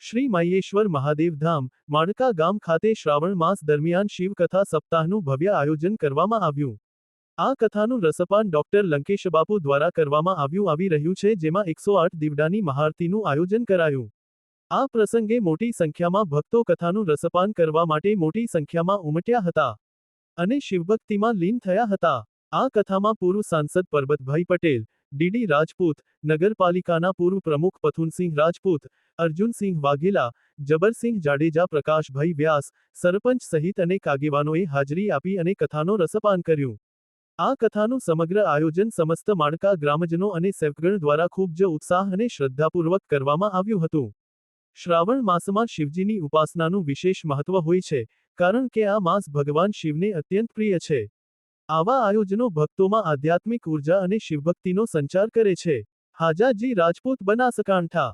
શ્રી માયેશ્વર મહાદેવ ધામ, માણકા ગામ ખાતે શ્રાવણ માસ દરમિયાન શિવકથા સપ્તાહનું ભવ્ય આયોજન કરવામાં આવ્યું. આ કથાનું રસપાન ડોક્ટર લંકેશબાપુ દ્વારા કરવામાં આવ્યું આવી રહ્યું છે, જેમાં એકસો આઠ દીવડાની મહારતીનું આયોજન કરાયું. આ પ્રસંગે મોટી સંખ્યામાં ભક્તો કથાનું રસપાન કરવા માટે મોટી સંખ્યામાં ઉમટ્યા હતા અને શિવભક્તિમાં લીન થયા હતા. આ કથામાં પૂર્વ સાંસદ પરબતભાઈ પટેલ ડીડી રાજપૂત, નગરપાલિકાના પૂર્વ પ્રમુખ પથુનસિંહ રાજપૂત, અર્જુનસિંહ વાઘેલા, જબરસિંહ જાડેજા, પ્રકાશભાઈ વ્યાસ, સરપંચ સહિત અનેક આગેવાનોએ હાજરી આપી અને કથાનો રસપાન કર્યું. આ કથાનું સમગ્ર આયોજન સમસ્ત માણકા ગ્રામજનો અને સેવકગણ દ્વારા ખૂબ જ ઉત્સાહ અને શ્રદ્ધાપૂર્વક કરવામાં આવ્યું હતું. શ્રાવણ માસમાં શિવજીની ઉપાસનાનું વિશેષ મહત્વ હોય છે, કારણ કે આ માસ ભગવાન શિવને અત્યંત પ્રિય છે. આવા આયોજનો ભક્તોમાં આધ્યાત્મિક ઊર્જા અને શિવભક્તિનો સંચાર કરે છે. હાજાજી રાજપૂત બનાસકાંઠા